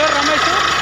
જોર રમે છું